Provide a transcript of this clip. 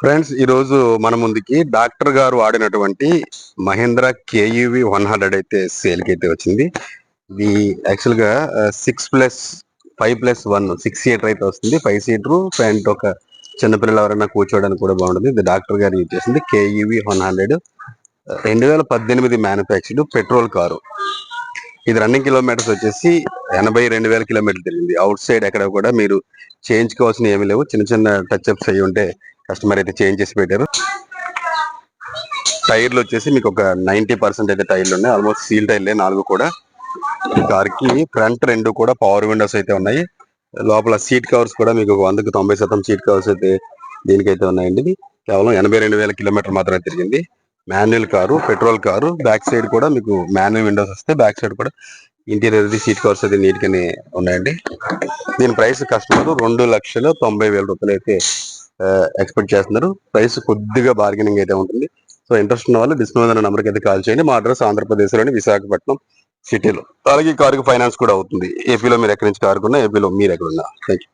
Friends ఈ రోజు మన ముందుకి డాక్టర్ గారు వాడినటువంటి మహేంద్ర కేయువి వన్ హండ్రెడ్ అయితే సేల్కి అయితే వచ్చింది. ఇది యాక్చువల్గా six plus five plus one six seater అయితే వస్తుంది. ఫైవ్ సీటర్ ఫ్రంట్ ఒక చిన్నపిల్లలు ఎవరైనా కూర్చోవడానికి కూడా బాగుంటుంది. ఇది డాక్టర్ గారు యూజ్ చేసింది కేయువి వన్ హండ్రెడ్. రెండు వేల పద్దెనిమిది మ్యానుఫ్యాక్చర్డ్ పెట్రోల్ కారు. ఇది రన్నింగ్ కిలోమీటర్స్ వచ్చేసి ఎనభై రెండు వేల కిలోమీటర్లు తిరిగింది. అవుట్ సైడ్ ఎక్కడ కూడా మీరు చేయించుకోవాల్సిన ఏమీ లేవు. చిన్న చిన్న టచ్ అప్స్ అయ్యి ఉంటే కస్టమర్ అయితే చేంజ్ చేసి పెట్టారు. టైర్లు వచ్చేసి మీకు ఒక నైన్టీ పర్సెంట్ అయితే టైర్లు ఉన్నాయి. ఆల్మోస్ట్ సీల్ టైర్లే నాలుగు కూడా. కార్కి కి ఫ్రంట్ రెండు కూడా పవర్ విండోస్ అయితే ఉన్నాయి. లోపల సీట్ కవర్స్ కూడా మీకు వందకు తొంభై శాతం సీట్ కవర్స్ అయితే దీనికైతే ఉన్నాయండి. కేవలం ఎనభై రెండు వేల కిలోమీటర్ మాత్రమే తిరిగింది. Manual car petrol car back side కూడా మీకు మాన్యువల్ విండోస్ వస్తే బ్యాక్ సైడ్ కూడా ఇంటీరియర్ సీట్ కవర్స్ అయితే నీట్ గానే ఉన్నాయండి. దీని ప్రైస్ కస్టమర్ రెండు లక్షల తొంభై వేల రూపాయలు అయితే ఎక్స్పెక్ట్ చేస్తున్నారు. ప్రైస్ కొద్దిగా బార్గెనింగ్ అయితే ఉంటుంది. సో ఇంట్రెస్ట్ ఉన్న వాళ్ళు డిస్ప్లే నెంబర్కి అయితే కాల్ చేయండి. మా అడ్రస్ ఆంధ్రప్రదేశ్లోని విశాఖపట్నం సిటీలో అలాగే కారు కారుకి ఫైనాన్స్ కూడా అవుతుంది. ఏపీలో మీరు ఎక్కడి నుంచి కారుకున్నా ఏపీలో మీరు ఎక్కడున్నా. Thank you